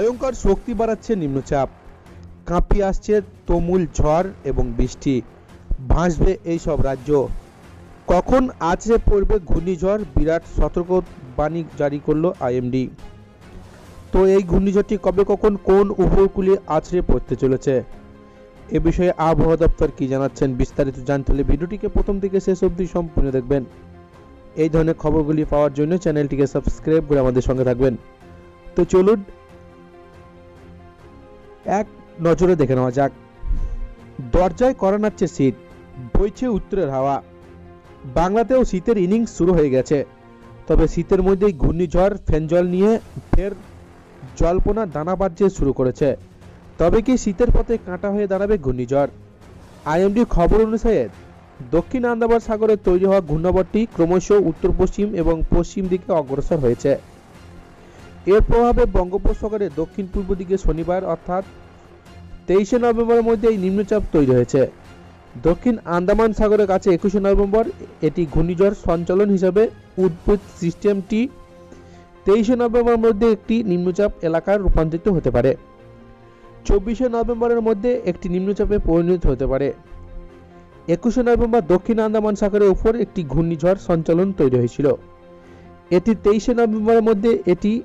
ভয়ঙ্কর শক্তি বাড়াচ্ছে নিম্নচাপ। কাঁপিয়ে আসছে তমুল ঝড় এবং বৃষ্টি। ভাসবে এইসব রাজ্য। কখন আছড়ে পড়বে ঘূর্ণিঝড়? বিরাট সতর্কবাণী জারি করল আইএমডি। তো এই ঘূর্ণিঝড়টি কবে, কখন, কোন উপকূলে আছড়ে পড়তে চলেছে? এ বিষয়ে আবহাওয়া দপ্তর কি জানাচ্ছেন বিস্তারিত জানতে হলে ভিডিওটিকে প্রথম থেকে শেষ অবধি সম্পূর্ণ দেখবেন। এই ধরনের খবরগুলি পাওয়ার জন্য চ্যানেলটিকে সাবস্ক্রাইব করে আমাদের সঙ্গে থাকবেন। তো চলুন এক নজরে দেখে নেওয়া যাক। দরজায় করা নাচ্ছে শীত, বইছে উত্তরের হাওয়া। বাংলাতেও শীতের ইনিংস শুরু হয়ে গেছে। তবে শীতের মধ্যেই ঘূর্ণিঝড়, ফেনজল নিয়ে ফের জল্পনা দানা বাজতে শুরু করেছে। তবে কি শীতের পথে কাঁটা হয়ে দাঁড়াবে ঘূর্ণিঝড়? আইএমডি খবর অনুসারে দক্ষিণ আন্দামান সাগরে তৈরি হওয়া ঘূর্ণাবর্তটি ক্রমশ উত্তর পশ্চিম এবং পশ্চিম দিকে অগ্রসর হয়েছে। এর প্রভাবে বঙ্গোপসাগরের দক্ষিণ পূর্ব দিকে শনিবার অর্থাৎ তেইশে নভেম্বরের মধ্যে এই নিম্নচাপ তৈরি হয়েছে। দক্ষিণ আন্দামান সাগরের কাছে একুশে নভেম্বর এটি ঘূর্ণিঝড় সঞ্চালন হিসাবে উদ্ভূত সিস্টেমটি তেইশে নভেম্বরের মধ্যে একটি নিম্নচাপ এলাকার রূপান্তরিত হতে পারে। চব্বিশে নভেম্বরের মধ্যে একটি নিম্নচাপে পরিণত হতে পারে। একুশে নভেম্বর দক্ষিণ আন্দামান সাগরের উপর একটি ঘূর্ণিঝড় সঞ্চালন তৈরি হয়েছিল। এটি তেইশে নভেম্বরের মধ্যে এটি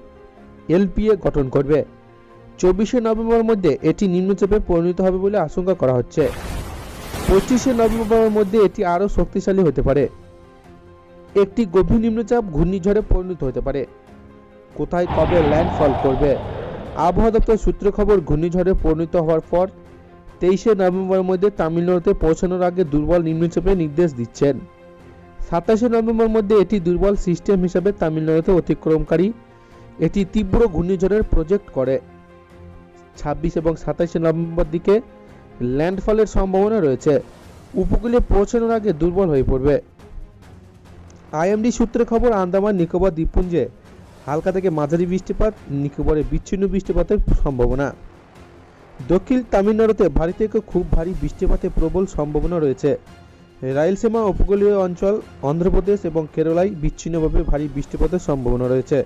এলপিএ গঠন করবে। চব্বিশে নভেম্বরের মধ্যে এটি নিম্নচাপে পরিণত হবে বলে আশঙ্কা করা হচ্ছে। পঁচিশে নভেম্বরের মধ্যে এটি আরও শক্তিশালী হতে পারে। একটি গভীর নিম্নচাপ ঘূর্ণিঝড়ে পরিণত হতে পারে। কোথায় কবে ল্যান্ডফল করবে? আবহাওয়া দপ্তর সূত্রে খবর, ঘূর্ণিঝড়ে পরিণত হওয়ার পর তেইশে নভেম্বরের মধ্যে তামিলনাড়ুতে পৌঁছানোর আগে দুর্বল নিম্নচাপে নির্দেশ দিচ্ছেন। সাতাশে নভেম্বরের মধ্যে এটি দুর্বল সিস্টেম হিসাবে তামিলনাড়ুতে অতিক্রমকারী এটি তীব্র ঘূর্ণিঝড়ের প্রজেক্ট করে। ছাব্বিশ এবং সাতাশে নভেম্বর দিকে ল্যান্ডফলের সম্ভাবনা রয়েছে। উপকূলে পৌঁছানোর আগে দুর্বল হয়ে পড়বে। আইএমডি সূত্রে খবর, আন্দামান, নিকোবর, দ্বীপপুঞ্জে হালকা থেকে মাঝারি বৃষ্টিপাত, নিকোবরে বিচ্ছিন্ন বৃষ্টিপাতের সম্ভাবনা। দক্ষিণ তামিলনাড়ুতে ভারী থেকে খুব ভারী বৃষ্টিপাতের প্রবল সম্ভাবনা রয়েছে। রায়লসীমা উপকূলীয় অঞ্চল, অন্ধ্রপ্রদেশ এবং কেরালায় বিচ্ছিন্নভাবে ভারী বৃষ্টিপাতের সম্ভাবনা রয়েছে।